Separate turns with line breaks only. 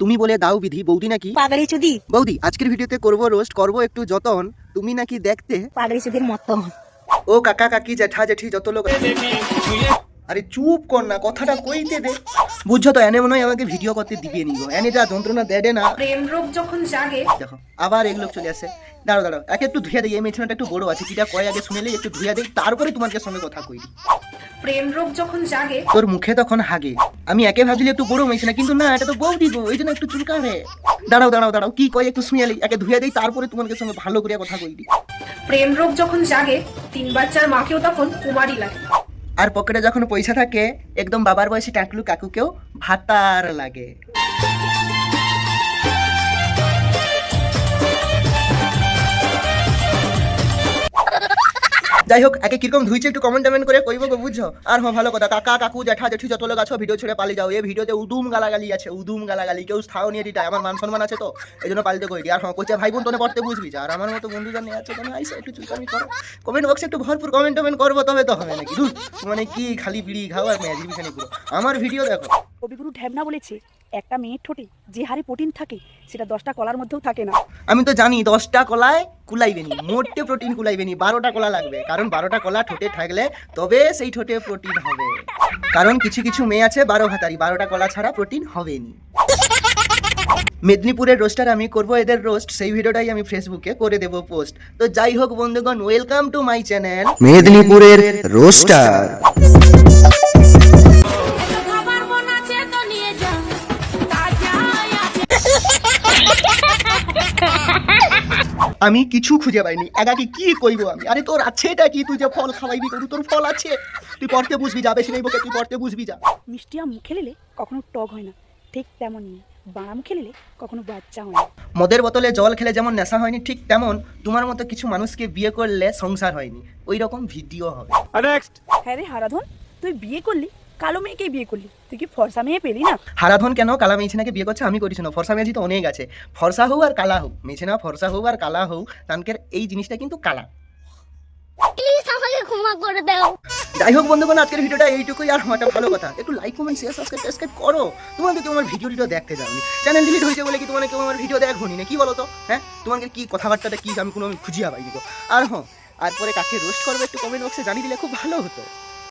তুমি বলে দাও বিধি বৌদি নাকি?
পাগড়ি চুদি।
বৌদি আজকের ভিডিওতে করব রোস্ট করব একটু যতন। তুমি নাকি দেখতে?
পাগড়ি চুদির মতন।
ও কাকা কাকি জেঠা জেঠি যত লোক আরে চুপ কর না কথাটা কইতে দে। বুঝছ তো এনে মনে হয় আমাকে ভিডিও করতে দিবে নি গো এনে যা যন্ত্রণা দেড়ে না।
প্রেম রোগ যখন জাগে
দেখো আবার এগুলো চলে আসে। দাঁড়াও দাঁড়াও একে একটু ধুয়ে দিই এই মেশিনটা একটু বড় আছে। কিটা কয় আগে শুনেলে একটু ধুয়ে দিই তারপরে তোমাকে সঙ্গে কথা কই
প্রেম রোগ যখন জাগে
তোর মুখে তখন হাগে। আমি একে ভাবছিলি একটু বড় মেশিন কিন্তু না এটা তো বৌদি গো এই জন্য একটু চুলকা রে দাঁড়াও দাঁড়াও দাঁড়াও কি কয় একটু শুনে এলি একে ধুয়ে দিই তারপরে তোমাকে সঙ্গে ভালো করে কথা কই দিই
প্রেম রোগ যখন জাগে তিন বাচ্চার মাকেও তখন কুমারী লাগে।
আর পকেটে যখন পয়সা থাকে একদম বাবার বয়সী টাকলু কাকুকেও ভাতার লাগে। যাই হোক একে কীরকম ধুইছে একটু কমেন্ট টমেন্ট করে কইব গো, বুঝছ? আর হ্যাঁ ভালো কথা। কাকা, কাকু জেঠা জেঠি যত লোক আছো ভিডিও ছেড়ে পালিয়ে যাও। এই ভিডিওতে উদুম গালাগালি আছে, উদুম গালাগালি। কেউ স্থাও নিয়ে দিটা আমার মান সম্মান আছে তো, এই জন্য পালিতে কই আর হ্যাঁ কোচে ভাই বোন, তোনে পড়তে বুঝবি। আর আমার মতো বন্ধু জানি আছে তুমি আইসা, একটু চুলকামি করো। কমেন্ট বক্সে একটু ভরপুর কমেন্ট টমেন্ট করব, তবে তো হবে নাকি? মানে কি খালি বিড়ি খাও আর ম্যাজিক পুরো। আমার ভিডিও দেখো।
কবিগুরু ঢ্যাবনা বলেছে একটা মেয়ের ঠোঁটে যে হারে প্রোটিন থাকে সেটা দশটা কলার মধ্যেও থাকে না।
আমি তো জানি দশটা কলায় কুলাইবেনি মোটে প্রোটিন কুলাইবেনি বারোটা কলা লাগবে। কারণ বারোটা কলা ঠোঁটে থাকলে তবে সেই ঠোঁটে প্রোটিন হবে। কারণ কিছু কিছু মেয়ে আছে বারো ভাতারি বারোটা কলা ছাড়া প্রোটিন হবেনি মেদিনীপুরের রোস্টার আমি করব এদের রোস্ট সেই ভিডিওটাই আমি ফেসবুকে করে দেব পোস্ট। তো যাই হোক বন্ধুগণ ওয়েলকাম টু মাই চ্যানেল
মেদিনীপুরের রোস্টার।
আমি কিছু খুঁজে পাইনি। একাকি কি কইব আমি? আরে তোর আছে এটা কি? তুই যে ফল খাওয়াইবি করু তোর ফল আছে। তুই পড়তে বুঝবি যা বেশি নেই বকে তুই পড়তে বুঝবি যা।
মিষ্টি আম মুখে নিলে কখনো টক হয় না। ঠিক তেমনই। বাড়া মুখে নিলে কখনো বাচ্চা হয় না।
মদের বোতলে জল খেলে যেমন নেশা হয়নি ঠিক তেমন তোমার মতো কিছু মানুষকে বিয়ে করলে সংসার হয়নি। ওই রকম ভিডিও হবে।
হ্যাঁ রে হারাধন তুই বিয়ে করলি? কালো মেয়েকেই বিয়ে করলি। তুই কি ফর্সা মেয়ে পেলি না?
হারাধন কেন? কালা মেয়েছিনাকে বিয়ে করছে? আমি করিস না। ফর্সা মেয়েছি তো অনেক আছে। ফর্সা হোক আর কালা হোক মেয়েছিনা ফর্সা হোক আর কালা হোক তানকের এই জিনিসটা কিন্তু কালা।
প্লিজ আমাকে ক্ষমা করে দাও।
যাই হোক বন্ধুগণ আজকের ভিডিওটা এইটুকুই। আর একটা ভালো কথা। একটু like comment share subscribe subscribe করো। তোমাকে কেউ আমার ভিডিও টিডিও দেখতে যাওনি। চ্যানেল ডিলিট হয়েছে বলে কি তোমার কেউ আমার ভিডিও দেখোনি? না কি বলো তো? হ্যাঁ? তোমাকে কি কথাবার্তাটা কি? আমি কোনো আমি খুঁজিয়া পাইনি গো। আর হ্যাঁ আর পরে কাকে রোস্ট করবে একটু কমেন্ট বক্সে জানিয়ে দিলে খুব ভালো হতো।